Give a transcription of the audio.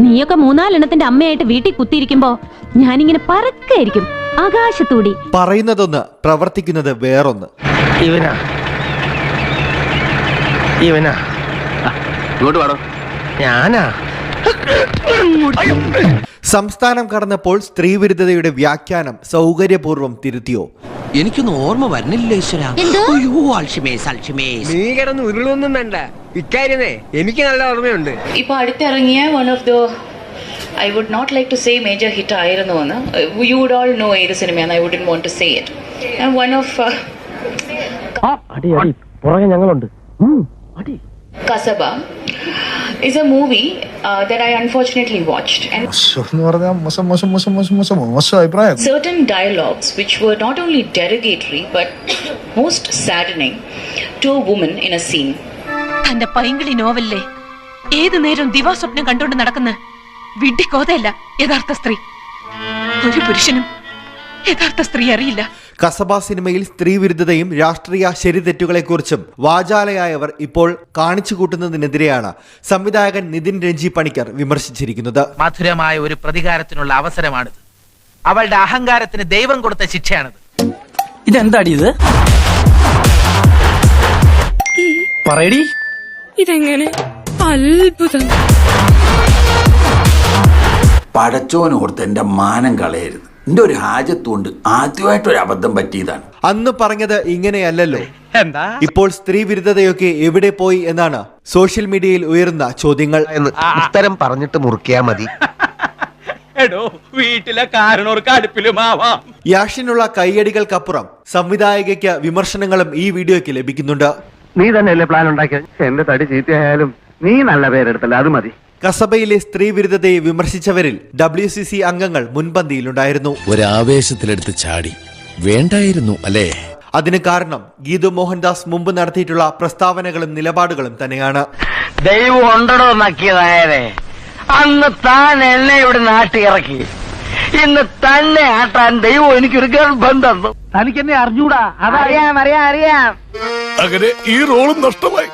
നീയൊക്കെ മൂന്നാലെണ്ണത്തിന്റെ അമ്മയായിട്ട് വീട്ടിൽ കുത്തിയിരിക്കുമ്പോ ഞാനിങ്ങനെ പറക്കായിരിക്കും ആകാശത്തൂടി. പറയുന്നതൊന്ന് പ്രവർത്തിക്കുന്നത് വേറൊന്ന്. ഇവനാ. ഇവനാ. ഇങ്ങോട്ട് വേണം ഞാനാ. സംസ്ഥാനം കടന്നപ്പോൾ സ്ത്രീവിരുദ്ധതയുടെ വ്യാഖ്യാനം സൗകര്യപൂർവം തിരുത്തിയോ? എനിക്കൊന്നും ഓർമ്മ വരുന്നില്ല ഈശ്വര. അയ്യോ അൽഷിമേസ് അൽഷിമേസ് നീ കിടന്ന് ഉരുളൊന്നും വേണ്ട. ഇക്കാര്യമേ എനിക്ക് നല്ല ഓർമ്മയുണ്ട്. ഇപ്പോൾ അടുത്തിറങ്ങിയ one of the I would not like to say major hit ആയിരുന്നു എന്ന്. യു വുഡ് ഓൾ നോ ഏത് സിനിമയാണ് I wouldn't want to say it one of അടി അടി. പുറകെ ഞങ്ങളുണ്ട്. Kasaba. Is a movie that I unfortunately watched and എന്ന് പറഞ്ഞാൽ മോശം മോശം മോശം മോശം മോശം മോശം അഭിപ്രായം. certain dialogues which were not only derogatory but most saddening to a woman in a scene. തന്റെ പൈങ്കിളി നോവലിലെ ഏതു നേരം ദിവാസ്വപ്നം കണ്ടുകൊണ്ട് നടക്കുന്ന വിഡ്ഢിക്കോതയല്ല യഥാർത്ഥ സ്ത്രീ. ഒരു പുരുഷനും യഥാർത്ഥ സ്ത്രീ അറിയില്ല. കസബ സിനിമയിൽ സ്ത്രീവിരുദ്ധതയും രാഷ്ട്രീയ ശരിതെറ്റുകളെക്കുറിച്ചും വാചാലയായവർ ഇപ്പോൾ കാണിച്ചു കൂട്ടുന്നതിനെതിരെയാണ് സംവിധായകൻ നിതിൻ രഞ്ജി പണിക്കർ വിമർശിച്ചിരിക്കുന്നത്. മധുരമായ ഒരു പ്രതികാരത്തിനുള്ള അവസരമാണിത്. അവളുടെ അഹങ്കാരത്തിന് ദൈവം കൊടുത്ത ശിക്ഷയാണിത്. ഇതെന്താടി ഇത്? പറയടി. ഇതെങ്ങനെ? അത്ഭുതം. പടച്ചോനോർത്ത് എന്റെ മാനം കളയരുത്. എന്റെ ഒരു ഹാജത്തുകൊണ്ട് ആദ്യമായിട്ടൊരു അബദ്ധം പറ്റിയതാണ്. അന്ന് പറഞ്ഞത് ഇങ്ങനെയല്ലല്ലോ. എന്താ? ഇപ്പോൾ സ്ത്രീ വിരുദ്ധതയൊക്കെ എവിടെ പോയി എന്നാണ് സോഷ്യൽ മീഡിയയിൽ ഉയരുന്ന ചോദ്യങ്ങൾ. ഉത്തരം പറഞ്ഞിട്ട് മുറുക്കിയാ മതി. എടോ വീട്ടിലെ കാരണവർക്ക് അടുപ്പിലുമാവാം യാഷിനുള്ള കൈയടികൾക്കപ്പുറം സംവിധായകയ്ക്ക് വിമർശനങ്ങളും ഈ വീഡിയോയ്ക്ക് ലഭിക്കുന്നുണ്ട്. നീ തന്നെയല്ലേ പ്ലാൻ ഉണ്ടാക്കിയത്? എന്റെ തടി ചീത്തയായാലും നീ നല്ല പേരെടുത്തല്ല? അത് മതി. കസബയിലെ സ്ത്രീവിരുദ്ധതയെ വിമർശിച്ചവരിൽ ഡബ്ല്യു സി സി അംഗങ്ങൾ മുൻപന്തിയിലുണ്ടായിരുന്നു. ഒരാവേശത്തിലെടുത്ത് ചാടി. വേണ്ടായിരുന്നു അല്ലേ? അതിന് കാരണം ഗീതു മോഹൻദാസ് മുമ്പ് നടത്തിയിട്ടുള്ള പ്രസ്താവനകളും നിലപാടുകളും തന്നെയാണ്. ദൈവം ഉണ്ടടോ നക്കിയതായതേ അന്ന് താൻ എന്നെ ഇവിടെ നാട്ടി ഇറക്കി. ഇന്ന് തന്നെ ആട്ടാൻ ദൈവം എനിക്കൊരു ഗർഭം തന്നു. തനിക്ക് എന്നെ അറിഞ്ഞൂടാ അതറിയാം അറിയാം അറിയാം. അങ്ങനെ ഈ റോളും നഷ്ടമായി.